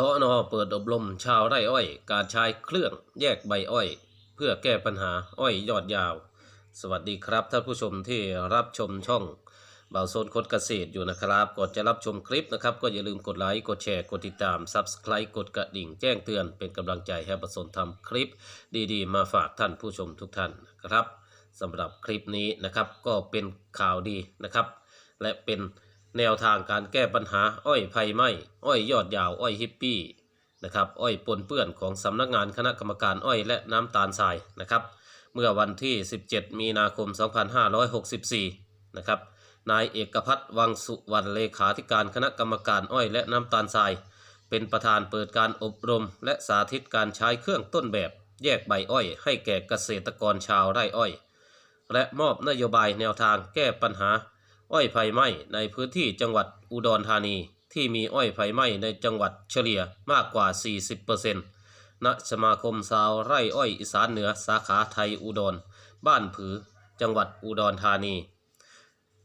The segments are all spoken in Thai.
สอนอเปิดอบรมชาวไร่อ้อย การใช้เครื่องแยกใบอ้อย เพื่อแก้ปัญหาอ้อยยอดยาว สวัสดีครับท่านผู้ชมที่รับชมช่องเบาโซนคดเกษตรอยู่นะครับก่อนจะรับชมคลิปนะครับ ก็อย่าลืมกดไลค์กดแชร์กดติดตาม Subscribe กดกระดิ่งแจ้งเตือนเป็นกำลังใจให้เบาโซนทำคลิปดีๆ มาฝากท่านผู้ชมทุกท่านนะครับสำหรับคลิปนี้นะครับก็เป็นข่าวดีนะครับ และเป็น แนวทางการแก้ปัญหาอ้อยไผ่ไหม้อ้อยยอดยาวอ้อยฮิปปี้นะครับอ้อยปนเปื้อนของสำนักงานคณะกรรมการอ้อยและน้ำตาลทรายนะครับ เมื่อวันที่ 17 มีนาคม 2564 นะครับนายเอกพัฒน์วังสุวรรณเลขาธิการคณะกรรมการอ้อยและน้ำตาลทราย เป็นประธานเปิดการอบรม และสาธิตการใช้เครื่องต้นแบบ แยกใบอ้อย ให้แก่เกษตรกรชาวไร่อ้อย และมอบนโยบายแนวทางแก้ปัญหา อ้อยไฟไหม้ในพื้นที่จังหวัดอุดรธานี ที่มีอ้อยไฟไหม้ในจังหวัดเฉลี่ยมากกว่า 40%ณสมาคมชาวไร่อ้อยอีสานเหนือสาขาไทยอุดร บ้านผือจังหวัดอุดรธานี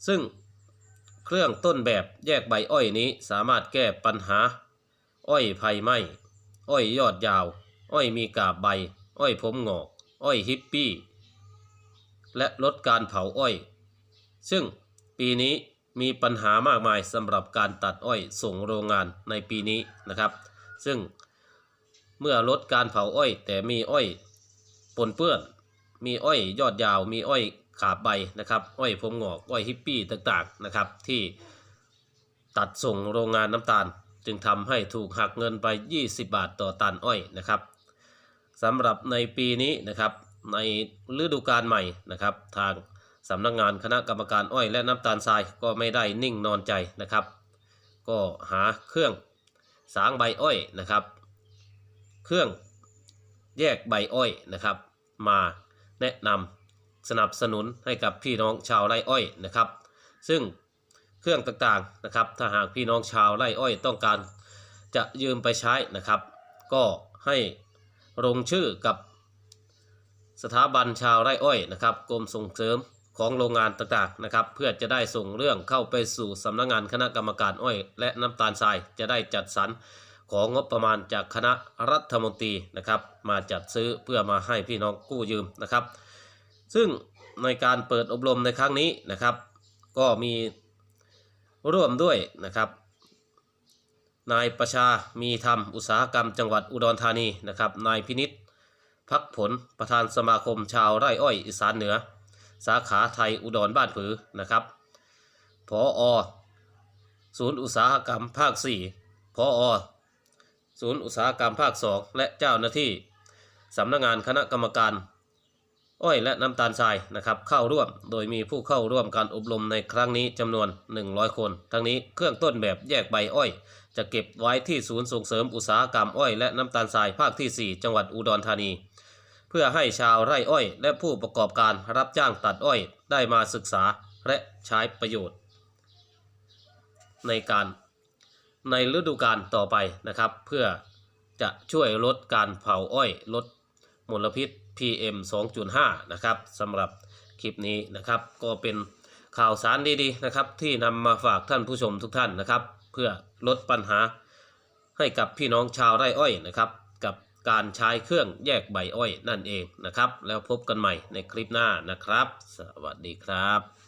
ซึ่งเครื่องต้นแบบแยกใบอ้อยนี้สามารถแก้ปัญหา อ้อยไฟไหม้ อ้อยยอดยาว อ้อยมีกาบใบ อ้อยผมงอก อ้อยฮิปปี้ และลดการเผาอ้อย ซึ่ง ปีนี้มีปัญหามากมายสำหรับการตัดอ้อยส่งโรงงานในปีนี้นะครับ ซึ่งเมื่อลดการเผาอ้อย แต่มีอ้อยปนเปื้อน มีอ้อยยอดยาว มีอ้อยขาบใบนะครับ อ้อยผมงอก อ้อยฮิปปี้ต่างๆนะครับ ที่ตัดส่งโรงงานน้ำตาล จึงทำให้ถูกหักเงินไป 20 บาทต่อตันอ้อยนะครับสำหรับในปีนี้นะครับในฤดูกาลใหม่นะครับ ทาง สำนักงานคณะกรรมการอ้อยและน้ำตาลทรายก็ไม่ได้นิ่งนอนใจนะครับ ก็หาเครื่องสางใบอ้อยนะครับ เครื่องแยกใบอ้อยนะครับ มาแนะนำสนับสนุนให้กับพี่น้องชาวไร่อ้อยนะครับ ซึ่งเครื่องต่างๆนะครับ ถ้าหากพี่น้องชาวไร่อ้อยต้องการจะยืมไปใช้นะครับ ก็ให้ลงชื่อกับสถาบันชาวไร่อ้อยนะครับกรมส่งเสริม ของโรงงานต่างๆนะครับ เพื่อจะได้ส่งเรื่องเข้าไปสู่สำนักงานคณะกรรมการอ้อย และน้ำตาลทรายจะได้จัดสรรของงบประมาณจากคณะรัฐมนตรีนะครับ มาจัดซื้อเพื่อมาให้พี่น้องกู้ยืมนะครับ ซึ่งในการเปิดอบรมในครั้งนี้นะครับ ก็มีร่วมด้วยนะครับ นายประชามีธรรมอุตสาหกรรมจังหวัดอุดรธานีนะครับ นายพินิษพักผลประธานสมาคมชาวไร่อ้อยอีสานเหนือ สาขาไทยอุดรบ้านผือนะครับพออศูนย์อุตสาหกรรมภาค4พออศูนย์อุตสาหกรรมภาค 2 และเจ้าหน้าที่สำนักงานคณะกรรมการ อ้อยและน้ำตาลทรายนะครับเข้าร่วม โดยมีผู้เข้าร่วมการอบรมในครั้งนี้จำนวน 100 คน ทั้งนี้เครื่องต้นแบบแยกใบอ้อย จะเก็บไว้ที่ศูนย์ส่งเสริมอุตสาหกรรมอ้อยและน้ำตาลทรายภาคที่ 4 จังหวัดอุดรธานี พื่อให้ชาวไร่อ้อย และผู้ประกอบการรับจ้างตัดอ้อยได้มาศึกษาและใช้ประโยชน์ ในการในฤดูกาลต่อไปนะครับ เพื่อจะช่วยลดการเผาอ้อย ลดมลพิษ PM 2.5 นะครับสำหรับคลิปนี้นะครับ ก็เป็นข่าวสารดีๆนะครับ ที่นำมาฝากท่านผู้ชมทุกท่านนะครับ เพื่อลดปัญหาให้กับพี่น้องชาวไร่อ้อยนะครับกับ การใช้เครื่องแยกใบอ้อยนั่นเองนะครับ แล้วพบกันใหม่ในคลิปหน้านะครับ สวัสดีครับ